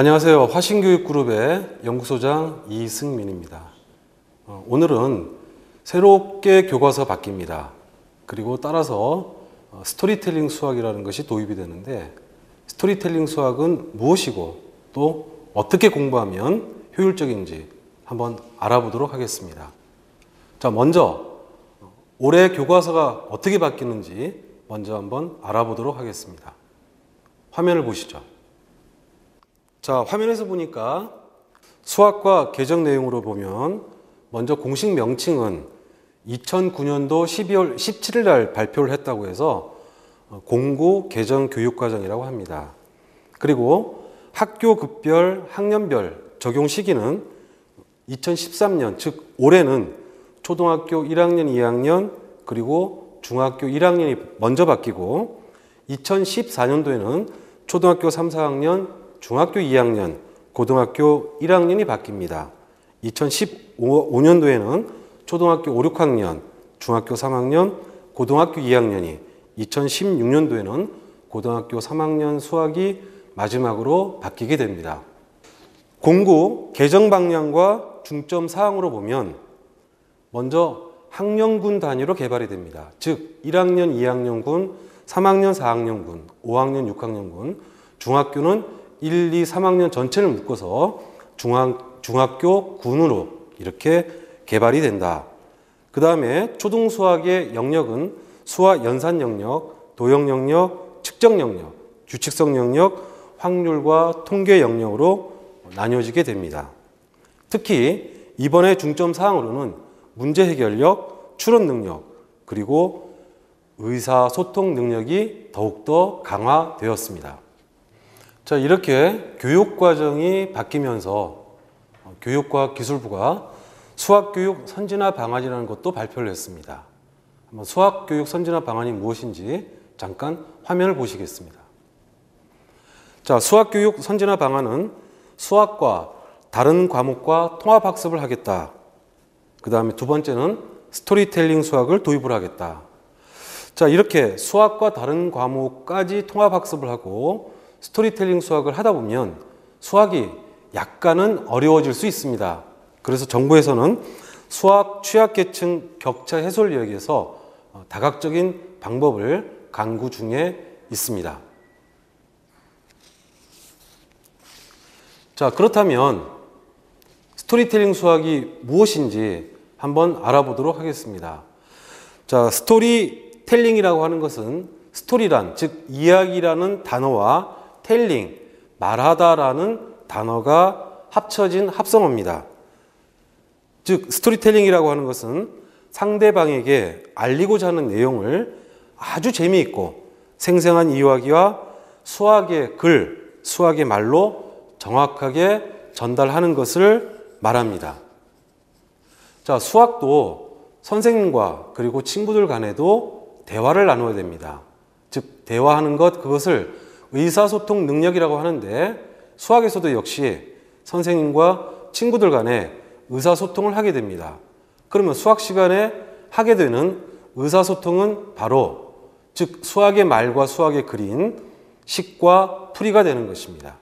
안녕하세요. 화신교육그룹의 연구소장 이승민입니다. 어, 오늘은 새롭게 교과서 바뀝니다. 그리고 따라서 어, 스토리텔링 수학이라는 것이 도입이 되는데 스토리텔링 수학은 무엇이고 또 어떻게 공부하면 효율적인지 한번 알아보도록 하겠습니다. 자, 먼저 올해 교과서가 어떻게 바뀌는지 먼저 한번 알아보도록 하겠습니다. 화면을 보시죠. 자, 화면에서 보니까 수학과 개정 내용으로 보면 먼저 공식 명칭은 2009년도 12월 17일 날 발표를 했다고 해서 공고 개정 교육과정이라고 합니다. 그리고 학교 급별, 학년별 적용 시기는 2013년, 즉 올해는 초등학교 1학년, 2학년 그리고 중학교 1학년이 먼저 바뀌고 2014년도에는 초등학교 3, 4학년, 중학교 2학년, 고등학교 1학년이 바뀝니다. 2015년도에는 초등학교 5, 6학년, 중학교 3학년, 고등학교 2학년이 2016년도에는 고등학교 3학년 수학이 마지막으로 바뀌게 됩니다. 공부 개정 방향과 중점 사항으로 보면 먼저 학년군 단위로 개발이 됩니다. 즉 1학년, 2학년군, 3학년, 4학년군, 5학년, 6학년군, 중학교는 1, 2, 3학년 전체를 묶어서 중학, 중학교 군으로 이렇게 개발이 된다. 그 다음에 초등수학의 영역은 수학 연산 영역, 도형 영역, 측정 영역, 규칙성 영역, 확률과 통계 영역으로 나뉘어지게 됩니다. 특히 이번에 중점 사항으로는 문제 해결력, 추론 능력, 그리고 의사소통 능력이 더욱더 강화되었습니다. 자, 이렇게 교육과정이 바뀌면서 교육과학기술부가 수학교육 선진화 방안이라는 것도 발표를 했습니다. 한번 수학교육 선진화 방안이 무엇인지 잠깐 화면을 보시겠습니다. 자, 수학교육 선진화 방안은 수학과 다른 과목과 통합학습을 하겠다. 그 다음에 두 번째는 스토리텔링 수학을 도입을 하겠다. 자, 이렇게 수학과 다른 과목까지 통합학습을 하고 스토리텔링 수학을 하다 보면 수학이 약간은 어려워질 수 있습니다. 그래서 정부에서는 수학 취약계층 격차 해소를 위해 서 다각적인 방법을 강구 중에 있습니다. 자, 그렇다면 스토리텔링 수학이 무엇인지 한번 알아보도록 하겠습니다. 자, 스토리텔링이라고 하는 것은 스토리란, 즉, 이야기라는 단어와 텔링, 말하다라는 단어가 합쳐진 합성어입니다. 즉, 스토리텔링이라고 하는 것은 상대방에게 알리고자 하는 내용을 아주 재미있고 생생한 이야기와 수학의 글, 수학의 말로 정확하게 전달하는 것을 말합니다. 자, 수학도 선생님과 그리고 친구들 간에도 대화를 나누어야 됩니다. 즉, 대화하는 것, 그것을 의사소통 능력이라고 하는데 수학에서도 역시 선생님과 친구들 간에 의사소통을 하게 됩니다. 그러면 수학 시간에 하게 되는 의사소통은 바로 즉 수학의 말과 수학의 글인 식과 풀이가 되는 것입니다.